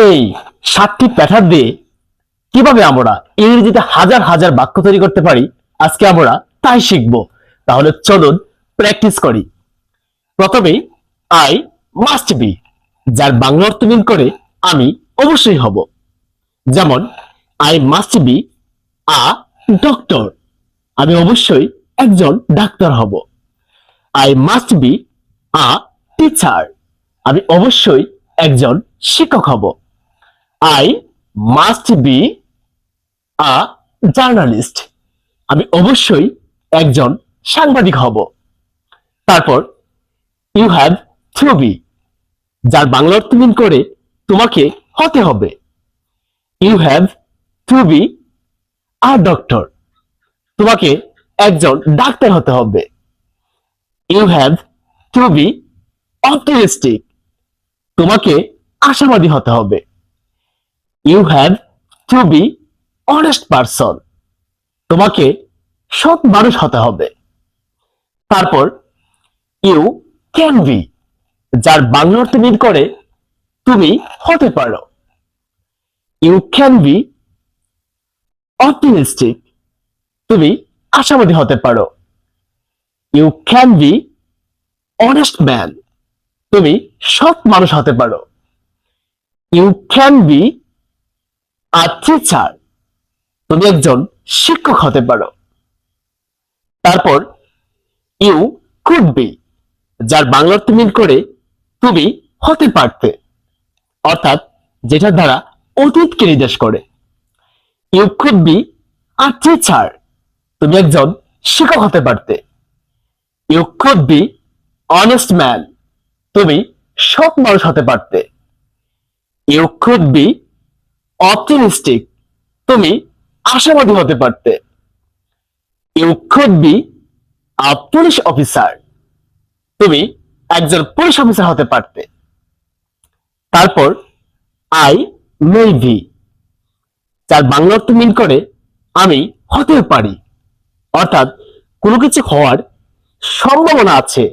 এই সাতটি প্যাটার্ন দিয়ে কীভাবে আমরা ইংরেজিতে হাজার হাজার বাক্য তৈরি করতে পারি, আজকে আমরা তাই শিখব। তাহলে চলুন প্র্যাকটিস করি। প্রথমেই আই মাস্ট বি যার বাংলা অর্থ মিল করে আমি অবশ্যই হব। যেমন I must be a doctor আমি অবশ্যই একজন ডাক্তার হব। I must be a teacher আমি অবশ্যই একজন শিক্ষক হব। I must be a journalist আমি অবশ্যই একজন সাংবাদিক হব। তারপর ইউ হ্যাভ থ্রু বি যার বাংলা অর্থ মিন করে তোমাকে হতে হবে। You have to be a doctor তোমাকে একজন ডাক্তার হতে হবে। You have to be optimistic তোমাকে আশাবাদী হতে হবে। You have to be honest person তোমাকে সৎ মানুষ হতে হবে। তারপর ইউ ক্যান বি যার বাংলা অর্থ মিল করে, তুমি হতে পারো। ইউ ক্যান বি অপটিমিস্টিক তুমি আশাবাদী হতে পারো। You can be honest man তুমি সৎ মানুষ হতে পারো। You can be a teacher তুমি একজন শিক্ষক হতে পারো। তারপর ইউ কুড বি, যার বাংলা তুমি করে তুমি হতে পারতে। অর্থাৎ যেটার দ্বারা অতীতকে নির্দেশ করে। You could be a teacher তুমি একজন শিক্ষক হতে পারতে। You could be honest man, তুমি সৎ মানুষ হতে পারতে। ইউ কুড বি অপটিমিস্টিক তুমি আশাবাদী হতে পারতে। You could be a police officer তুমি একজন পুলিশ অফিসার হতে পারতে। তারপর আই মে বি যার বাংলা অর্থ মিন করে, আমি হতে পারি। অর্থাৎ, কোনো কিছু হওয়ার সম্ভাবনা আছে,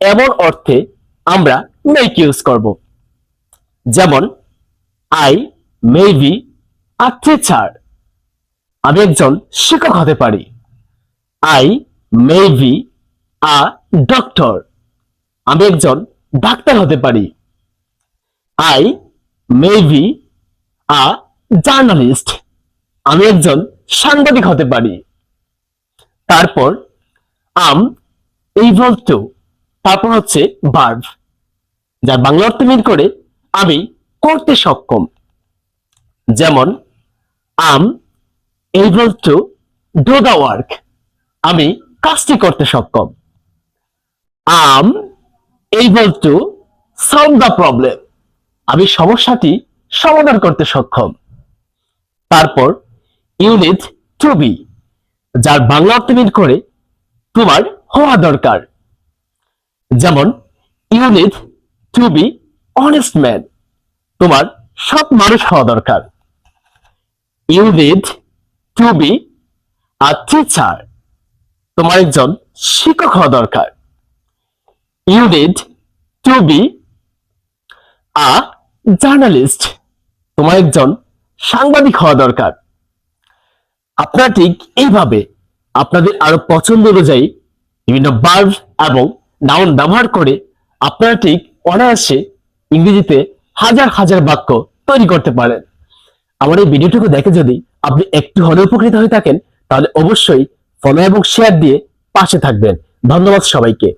এমন অর্থে আমরা মেক ইউজ করব। যেমন I may be a teacher আমি একজন শিক্ষক হতে পারি। I may be a doctor আমি একজন ডাক্তার হতে পারি। I may be a journalist আমি একজন সাংবাদিক হতে পারি। তারপর আম এই টু তারপর হচ্ছে বার্ভ যার বাংলা অর্থ মিল করে আমি করতে সক্ষম। যেমন, I'm able to do the work. আমি কাজটি করতে সক্ষম। I'm able to solve the problem. আমি সমস্যাটি সমাধান করতে সক্ষম। তারপর, ইউনিট টু বি, যার বাংলা অর্থ মিল করে তোমার হওয়া দরকার। যেমন, you need to be honest man তোমার সৎ মানুষ হওয়া দরকার। You need to be a teacher তোমার একজন শিক্ষক হওয়া দরকার। You need to be a journalist তোমার একজন সাংবাদিক হওয়া দরকার। আপনারা ঠিক এইভাবে আপনাদের আরও পছন্দ অনুযায়ী বিভিন্ন বার্ব এবং নাউন ব্যবহার করে আপনারা ঠিক অনায়াসে ইংরেজিতে হাজার হাজার বাক্য তৈরি করতে পারেন। আমার এই ভিডিওটুকু দেখে যদি আপনি একটু হলে উপকৃত হয়ে থাকেন, তাহলে অবশ্যই ফলো এবং শেয়ার দিয়ে পাশে থাকবেন। ধন্যবাদ সবাইকে।